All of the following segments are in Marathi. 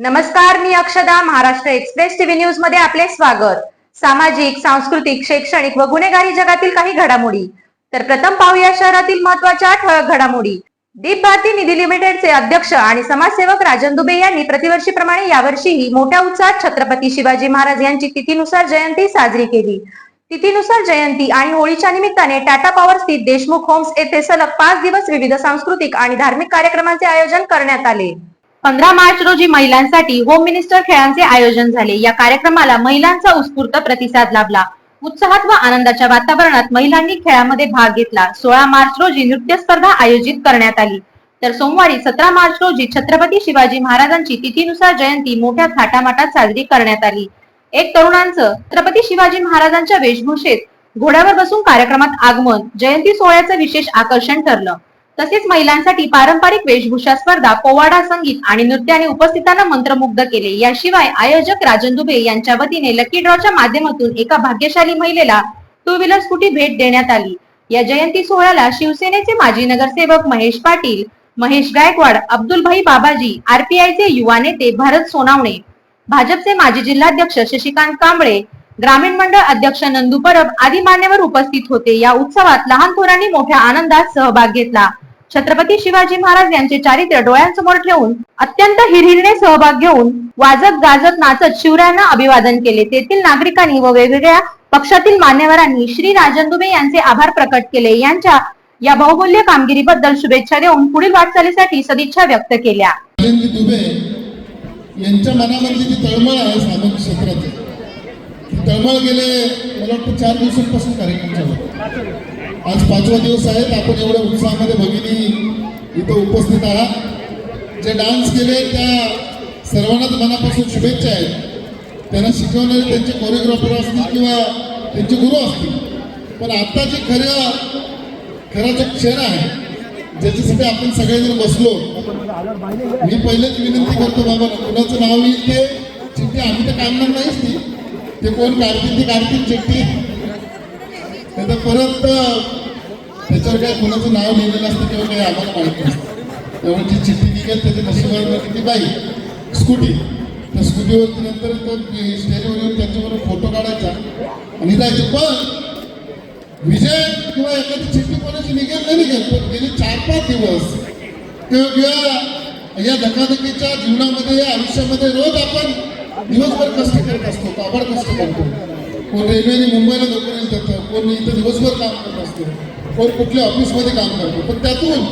नमस्कार मी अक्षदा महाराष्ट्र एक्सप्रेस टीव्ही न्यूजमध्ये आपले स्वागत. सामाजिक सांस्कृतिक शैक्षणिक व गुन्हेगारी जगातील काही घडामोडी. तर प्रथम पाहूया शहरातील महत्त्वाच्या ठळक घडामोडी. दीप भारती निधी लिमिटेडचे अध्यक्ष आणि समाजसेवक राजन दुबे यांनी प्रतिवर्षीप्रमाणे यावर्षीही मोठ्या उत्साहात छत्रपती शिवाजी महाराज यांची तिथीनुसार जयंती साजरी केली. तिथीनुसार जयंती आणि होळीच्या निमित्ताने टाटा पॉवर स्थित देशमुख होम्स येथे सलग पाच दिवस विविध सांस्कृतिक आणि धार्मिक कार्यक्रमांचे आयोजन करण्यात आले. पंधरा मार्च रोजी महिलांसाठी होम मिनिस्टर खेळांचे आयोजन झाले. या कार्यक्रमाला महिलांचा उत्स्फूर्त प्रतिसाद लाभला. उत्साहात व आनंदाच्या वातावरणात महिलांनी खेळामध्ये भाग घेतला. सोळा मार्च रोजी नृत्य स्पर्धा आयोजित करण्यात आली. तर सोमवारी सतरा मार्च रोजी छत्रपती शिवाजी महाराजांची तिथीनुसार जयंती मोठ्या थाटामाटात साजरी करण्यात आली. एक तरुणांचं छत्रपती शिवाजी महाराजांच्या वेशभूषेत घोड्यावर बसून कार्यक्रमात आगमन जयंती सोहळ्याचं विशेष आकर्षण ठरलं. तसेच महिलांसाठी पारंपरिक वेशभूषा स्पर्धा पोवाडा संगीत आणि नृत्याने उपस्थितांना मंत्रमुग्ध केले. याशिवाय आयोजक राजन दुबे यांच्या वतीने लकी ड्रॉच्या माध्यमातून एका भाग्यशाली महिलेला टू व्हीलर स्कूटी भेट देण्यात आली. या जयंती सोहळ्याला शिवसेनेचे माजी नगरसेवक महेश पाटील महेश गायकवाड अब्दुलभाई बाबाजी आरपीआयचे युवा नेते भरत सोनावणे भाजपचे माजी जिल्हाध्यक्ष शशिकांत कांबळे ग्रामीण मंडळ अध्यक्ष नंदू परब आदी मान्यवर उपस्थित होते. या उत्सवात लहान थोरांनी मोठ्या आनंदात सहभाग घेतला. छत्रपती शिवाजी महाराज यांचे चारित्र्य डोळ्यांसमोर ठेवून अत्यंत हिरहिरने सहभाग घेऊन वाजत गाजत नाचत शिवरायांना अभिवादन केले. तेथील नागरिकांनी व वेगवेगळ्या पक्षातील मान्यवरांनी श्री राजन दुबे यांचे आभार प्रकट केले. यांच्या या बहुमूल्य कामगिरीबद्दल शुभेच्छा देऊन पुढील वाटचालीसाठी सदिच्छा व्यक्त केल्या. दुबे यांच्या मनामधली जी तळमळ आहे सामाजिक क्षेत्राची तळमळ गेले मला वाटतं चार दिवसांपासून कार्यक्रम चालू आज पाचवा दिवस आहेत आपण एवढ्या उत्साहामध्ये भगिनी इथं उपस्थित आहात. जे डान्स केले त्या सर्वांनाच मनापासून शुभेच्छा आहेत. त्यांना शिकवणारे त्यांचे कोरिओग्राफर असतील किंवा त्यांचे गुरु असतील. पण आता जे खरं खरा जो क्षण आहे ज्याच्यासाठी आपण सगळेजण बसलो मी पहिलेच विनंती करतो बाबा कुणाचं नाव येईल ते चिठ्ठी आम्ही तर काढणार नाहीच ती. ते कोण काढतील ती काढतील चिठ्ठी. त्याचं परत त्याच्यावर काय कोणाचं नाव लिहिलेलं असतं किंवा काही आम्हाला माहीत नसतं त्यामुळे जी चिठ्ठी निघेल त्याच्या नशिबावर ती बाई स्कूटी. त्या स्कूटीवरती नंतर तो स्टेजवर येऊन त्यांच्याबरोबर फोटो काढायचा आणि जायचं. पण विजय किंवा एखादी चिठ्ठी कोणाची निघेल नाही निघेल पण गेले चार पाच दिवस किंवा या धकाधकीच्या जीवनामध्ये या आयुष्यामध्ये रोज आपण दिवसभर कष्ट करत असतो काबड कष्ट करतो. कोण रेल्वेने मुंबईला नोकरीला जातं कोण इथं दिवसभर काम करत असतो कोण कुठल्या ऑफिसमध्ये काम करतो पण त्यातून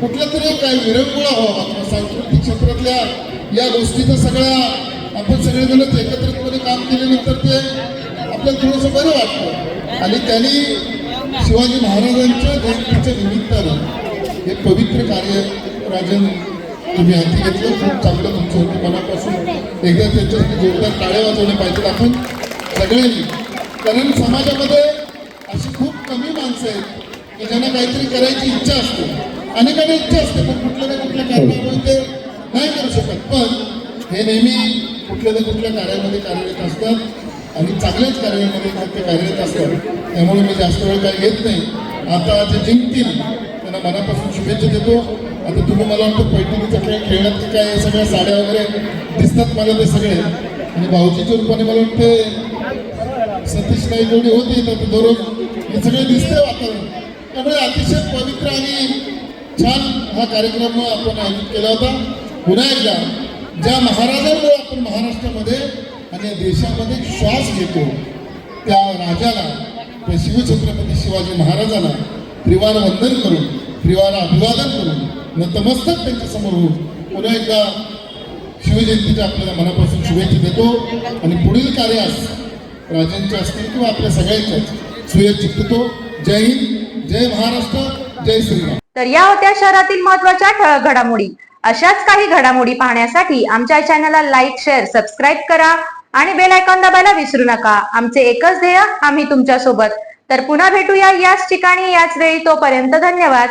कुठल्या तरी काय विरंगुळा व्हावा किंवा सांस्कृतिक क्षेत्रातल्या या गोष्टीचं सगळ्या आपण सगळेजणच एकत्रितपणे काम केल्यानंतर ते आपल्याला थोडंसं बरं वाटतं. आणि त्यांनी शिवाजी महाराजांच्या जयंतीच्या निमित्तानं हे पवित्र कार्य राजन तुम्ही हाती घेतलं? खूप चांगलं तुमचं होतं मनापासून. एकदा त्यांच्यासाठी जोरदार टाळ्या वाजवल्या पाहिजेत आपण सगळ्यांनी कारण समाजामध्ये अशी खूप कमी माणसं आहेत की ज्यांना काहीतरी करायची इच्छा असते. अनेकांना इच्छा असते पण कुठल्या ना कुठल्या कारणामुळे ते नाही करू शकत. पण हे नेहमी कुठल्या ना कुठल्या कार्यामध्ये कार्यरत असतात आणि चांगल्याच कार्यामध्ये ते कार्यरत असतात. त्यामुळे मी जास्त वेळ काही घेत नाही. आता जे जिंकतील त्यांना मनापासून शुभेच्छा देतो. आता तुम्ही मला वाटतं पैठणीचा खेळ खेळण्यात की काय सगळ्या साड्या वगैरे दिसतात मला ते सगळे. आणि भाऊजीच्या रूपाने मला वाटते सतीश नाही जेवढी होती तर दररोज हे सगळे दिसते वातावरण. त्यामुळे अतिशय पवित्र आणि छान हा कार्यक्रम आपण आयोजित केला होता. पुन्हा एकदा ज्या महाराजांमुळे आपण महाराष्ट्रामध्ये आणि या देशामध्ये श्वास घेतो त्या राजाला त्या शिवछत्रपती शिवाजी महाराजाला त्रिवार वंदन करून त्रिवार अभिवादन करून नतमस्तक त्यांच्यासमोर होऊन पुन्हा एकदा शिवजयंतीच्या आपल्याला मनापासून शुभेच्छा देतो. आणि पुढील कार्यास राजांचे असतील किंवा आपल्या सगळ्यांच्याच सुयोज जय हिंद जय महाराष्ट्र जय श्रीराम. तर या होत्या शहरातील महत्त्वाच्या ठळक घडामोडी. अशाच काही घडामोडी पाहण्यासाठी आमच्या चॅनलला लाईक शेअर सबस्क्राईब करा आणि बेल आयकॉन दाबायला विसरू नका. आमचे एकच ध्येय आम्ही तुमच्यासोबत तर पुन्हा भेटूया याच ठिकाणी याच वेळी. तोपर्यंत धन्यवाद.